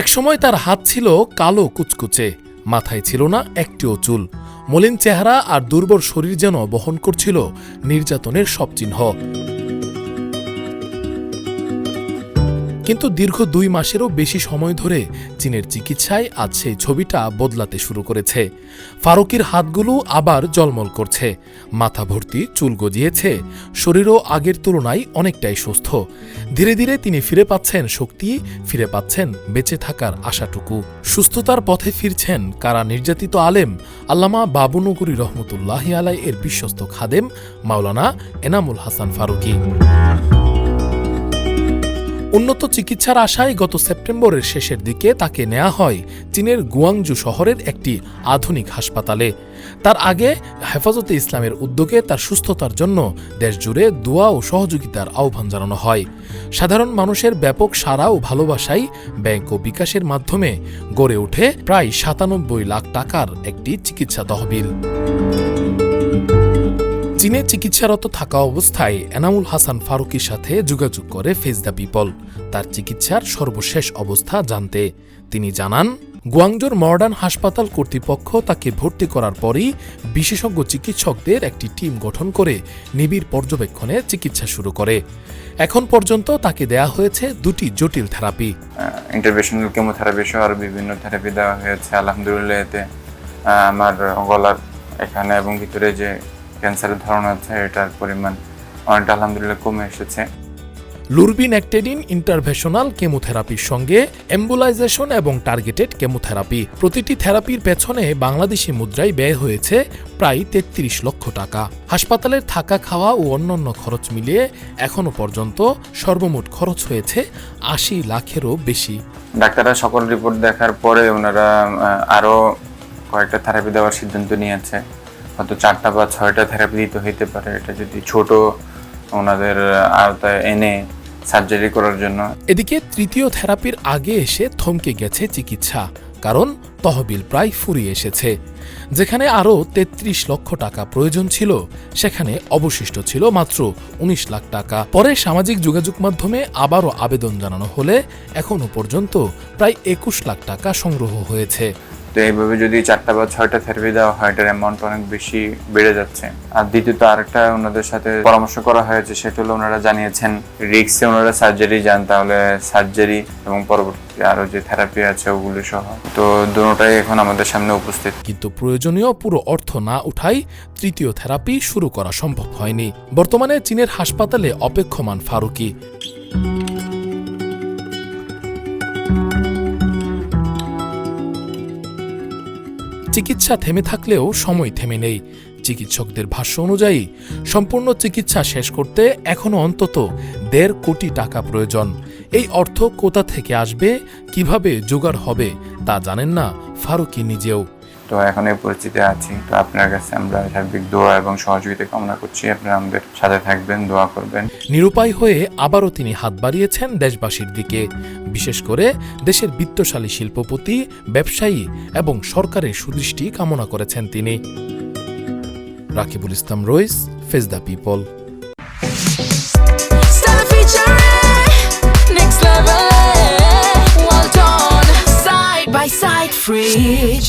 একসময় তার হাত ছিল কালো কুচকুচে, মাথায় ছিল না একটিও চুল। মলিন চেহারা আর দুর্বল শরীর যেন বহন করছিল নির্যাতনের সব চিহ্ন। কিন্তু দীর্ঘ দুই মাসেরও বেশি সময় ধরে চীনের চিকিৎসায় আজ সেই ছবিটা বদলাতে শুরু করেছে। ফারুকির হাতগুলো আবার জলমল করছে। মাথা ভর্তি, চুল গজিয়েছে, শরীরও আগের তুলনায় অনেকটাই সুস্থ। ধীরে ধীরে তিনি ফিরে পাচ্ছেন শক্তি, ফিরে পাচ্ছেন বেঁচে থাকার আশাটুকু। সুস্থতার পথে ফিরছেন কারা নির্যাতিত আলেম আল্লামা বাবুনগরী রহমতুল্লাহ আলাই এর বিশ্বস্ত খাদেম মাওলানা এনামুল হাসান ফারুকি। উন্নত চিকিৎসার আশায় গত সেপ্টেম্বরের শেষের দিকে তাকে নেওয়া হয় চীনের গুয়াংজু শহরের একটি আধুনিক হাসপাতালে। তার আগে হেফাজতে ইসলামের উদ্যোগে তার সুস্থতার জন্য দেশজুড়ে দোয়া ও সহযোগিতার আহ্বান জানানো হয়। সাধারণ মানুষের ব্যাপক সারা ও ভালোবাসাই ব্যাংক ও বিকাশের মাধ্যমে গড়ে ওঠে প্রায় সাতানব্বই লাখ টাকার একটি চিকিৎসা তহবিল। চীনে চিকিৎসারত থাকা অবস্থায় এনামুল হাসান ফারুকির সাথে যোগাযোগ করে ফেস দ্য পিপল। তার চিকিৎসার সর্বশেষ অবস্থা জানতে তিনি জানান, গুয়াংজোর মডার্ন হাসপাতাল কর্তৃপক্ষ তাকে ভর্তি করার পরই বিশেষজ্ঞ চিকিৎসকদের একটি টিম গঠন করে নিবিড় পর্যবেক্ষণে চিকিৎসা শুরু করে। এখন পর্যন্ত তাকে দেয়া হয়েছে দুটি জটিল থেরাপি। ইন্টারভেশনাল কেমোথেরাপি সহ আরও বিভিন্ন থেরাপি দেওয়া হয়েছে। আলহামদুলিল্লাহ, এতে আমার গলার এখানে এবং ভিতরে যে ক্যান্সারের ধরন আছে এটার পরিমাণ অনেকটা আলহামদুলিল্লাহ কমে এসেছে। লুরবিন লুরবিনেকটেডিন ইন্টারভেশনাল কেমোথেরাপির সঙ্গে অ্যাম্বুলাইজেশন এবং টার্গেটেড কেমোথেরাপি প্রতিটি থেরাপির পেছনে বাংলাদেশি মুদ্রায় ব্যয় হয়েছে প্রায় তেত্রিশ লক্ষ টাকা। হাসপাতালের থাকা খাওয়া ও অন্যান্য খরচ মিলিয়ে এখনও পর্যন্ত সর্বমোট খরচ হয়েছে আশি লাখেরও বেশি। ডাক্তাররা সকল রিপোর্ট দেখার পরে ওনারা আরও কয়েকটা থেরাপি দেওয়ার সিদ্ধান্ত নিয়েছে। হয়তো চারটা বা ছয়টা থেরাপি দিতে হইতে পারে। এটা যদি ছোট ওনাদের আওতায় এনে সার্জারি করার জন্য। এদিকে তৃতীয় থেরাপির আগে এসে থমকে গেছে চিকিৎসা, কারণ তহবিল প্রায় ফুরিয়ে এসেছে। যেখানে আরও তেত্রিশ লক্ষ টাকা প্রয়োজন ছিল, সেখানে অবশিষ্ট ছিল মাত্র ১৯ লাখ টাকা। পরে সামাজিক যোগাযোগ মাধ্যমে আবারও আবেদন জানানো হলে এখনও পর্যন্ত প্রায় একুশ লাখ টাকা সংগ্রহ হয়েছে। তো এইভাবে যদি চারটা বা ছয়টা থেরাপি দেওয়া হয়, এটার অ্যামাউন্ট অনেক বেশি বেড়ে যাচ্ছে। আর দ্বিতীয়ত আরেকটা ওনাদের সাথে পরামর্শ করা হয়েছে, সেটা হলো ওনারা জানিয়েছেন রিক্সে ওনারা সার্জারি যান, তাহলে সার্জারি এবং পরবর্তী আরও যে থেরাপি আছে ওগুলো সহ। তো দুটোটাই এখন আমাদের সামনে উপস্থিত। কিন্তু প্রয়োজনীয় পুরো অর্থ না উঠাই তৃতীয় থেরাপি শুরু করা সম্ভব হয়নি। বর্তমানে চীনের হাসপাতালে অপেক্ষমান ফারুকি। চিকিৎসা থেমে থাকলেও সময় থেমে নেই। চিকিৎসকদের ভাষ্য অনুযায়ী, সম্পূর্ণ চিকিৎসা শেষ করতে এখনও অন্তত দেড় কোটি টাকা প্রয়োজন। এই অর্থ কোথা থেকে আসবে, কীভাবে জোগাড় হবে, তা জানেন না ফারুকি নিজেও। তো এখন এই পরিস্থিতি আছি। তো আপনার কাছে আমরা সার্বিক দোয়া এবং সহযোগিতা কামনা করছি। আপনারা আমাদের সাথে থাকবেন দোয়া করবেন। নিরুপায় হয়ে আবারও তিনি হাত বাড়িয়েছেন দেশবাসীর দিকে। বিশেষ করে দেশের বিত্তশালী শিল্পপতি ব্যবসায়ী এবং সরকারের সুদৃষ্টি কামনা করেছেন তিনি। Rakibul Islam Rais face the people. Next level. Well done, side by side, fridge.